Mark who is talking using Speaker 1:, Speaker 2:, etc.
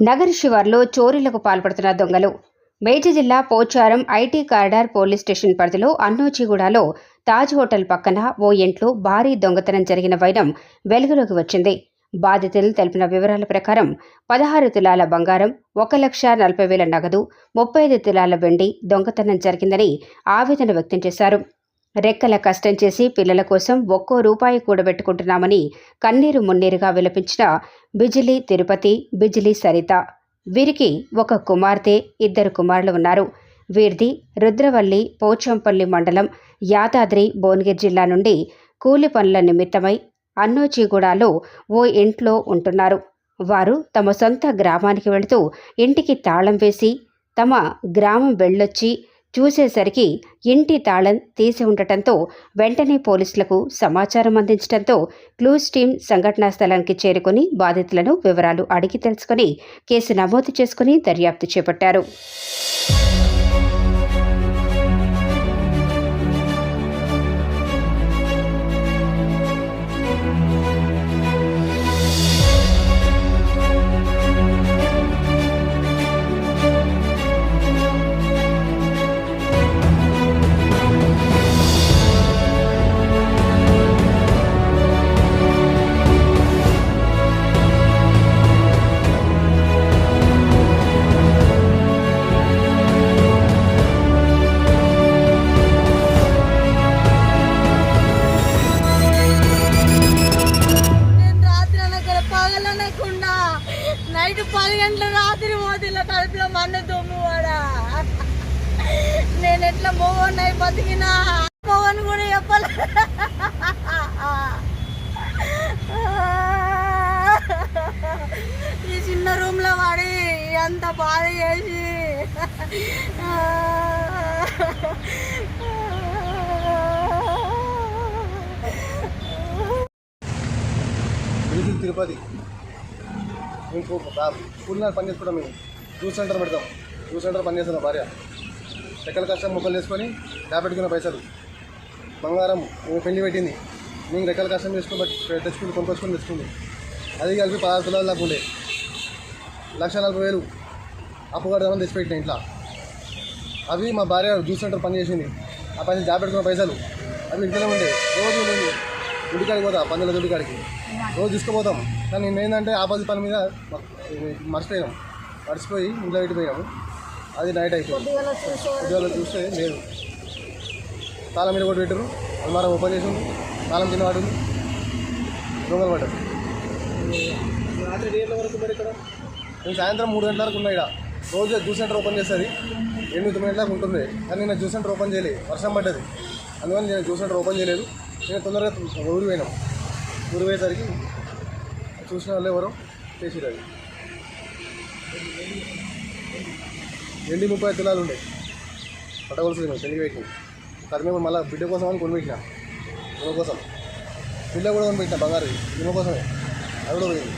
Speaker 1: నగర శివార్లో చోరీలకు పాల్పడుతున్న దొంగలు. మేడ్చల్ జిల్లా Pocharam IT corridor police station పరిధిలో అన్నోచిగూడలో తాజ్ హోటల్ పక్కన ఓ ఇంట్లో భారీ దొంగతనం జరిగిన వైనం వెలుగులోకి వచ్చింది. బాధితులు తెలిపిన వివరాల ప్రకారం పదహారు తులాల బంగారం ఒక లక్ష నలభై వేల నగదు ముప్పై ఐదు తులాల వెండి దొంగతనం జరిగిందని ఆవేదన వ్యక్తం చేశారు. రెక్కల కష్టం చేసి పిల్లల కోసం ఒక్కో రూపాయి కూడబెట్టుకుంటున్నామని కన్నీరు మున్నీరుగా విలపించిన బిజిలీ తిరుపతి బిజిలీ సరిత. వీరికి ఒక కుమార్తె ఇద్దరు కుమారులు ఉన్నారు. వీరిది రుద్రవల్లి పోచంపల్లి మండలం యాదాద్రి భువనగిరి జిల్లా నుండి కూలి పనుల నిమిత్తమై అన్నోచిగూడలో ఓ ఇంట్లో ఉంటున్నారు. వారు తమ సొంత గ్రామానికి వెళుతూ ఇంటికి తాళం వేసి తమ గ్రామం వెళ్ళొచ్చి చూసేసరికి ఇంటి తాళం తీసి ఉండటంతో వెంటనే పోలీసులకు సమాచారం అందించడంతో క్లూస్ టీం సంఘటనా స్థలానికి చేరుకుని బాధితులను వివరాలు అడిగి తెలుసుకుని కేసు నమోదు చేసుకుని దర్యాప్తు చేపట్టారు.
Speaker 2: నైట్ పది గంటల రాత్రి మోతిలో కడుపులో మన్ను దుమ్మువాడా నేను ఎట్లా మోగన్నాయి బతికినా? మోవన్ కూడా చెప్పలే. ఈ చిన్న రూమ్లో పడి ఎంత బాధ చేసి.
Speaker 3: తిరుపతి. మీకు కూలి నాడు పని చేసుకుంటాం మేము. జ్యూస్ సెంటర్ పెడతాం. జ్యూస్ సెంటర్ పని చేస్తున్నాం భార్య. ఎక్కల కష్టం మొక్కలు వేసుకొని పెట్టుకున్న పైసలు. బంగారం మేము పెళ్ళి పెట్టింది. మేము రెక్కల కష్టం చేసుకుని తెచ్చుకుని కొనుక్కొచ్చుకొని తెచ్చుకుంది అది కలిపి పదహారు తులాలు దాకా ఉండే. లక్ష నలభై వేలు అప్పు కడదామని తెచ్చిపెట్టిన ఇంట్లో. అవి మా భార్య జ్యూస్ సెంటర్ పనిచేసింది ఆ పైసలు పెట్టుకున్న పైసలు. అవి ఇంట్లోనే ఉండే. రోజు గుడికాడికి పోతా పందుల గుడికాడికి. రోజు తీసుకుపోతాం. కానీ నేను ఏంటంటే ఆపోజిట్ పని మీద మ- మర్చిపోయినాం మర్చిపోయి. ఇంట్లో పెట్టిపోయాము అది నైట్ అయిపోయింది. ఉద్యోగాలు చూస్తే లేదు. తాళం మీద కూడా పెట్టారు అల్మారం ఓపెన్ చేసి ఉంది తాళం కింద పడింది. దొంగలు పడ్డారు. నేను సాయంత్రం మూడు గంటల వరకు ఉన్నా ఇక్కడ రోజు జ్యూస్ సెంటర్ ఓపెన్ చేస్తుంది. ఎనిమిది తొమ్మిది గంటలకు ఉంటుంది. కానీ నేను జ్యూస్ సెంటర్ ఓపెన్ చేయలేదు వర్షం పడ్డది. అందువల్ల నేను జ్యూస్ సెంటర్ ఓపెన్ చేయలేదు. నేను తొందరగా ఊరు పోయినాం ఊరు పోయేసరికి చూసిన వాళ్ళు ఎవరో చేసిరు అది. ఎండి ముప్పై ఐదు తులాలు ఉండే. పట్టవలసింది మేము పెళ్ళి పెట్టినాం అది మేము మళ్ళీ బిడ్డ కోసం అని కొనిపెట్టినా. ఈమె కోసం. బిడ్డ కూడా కొనిపెట్టినా బంగారు. ఇమ కోసమే. అది కూడా పోయింది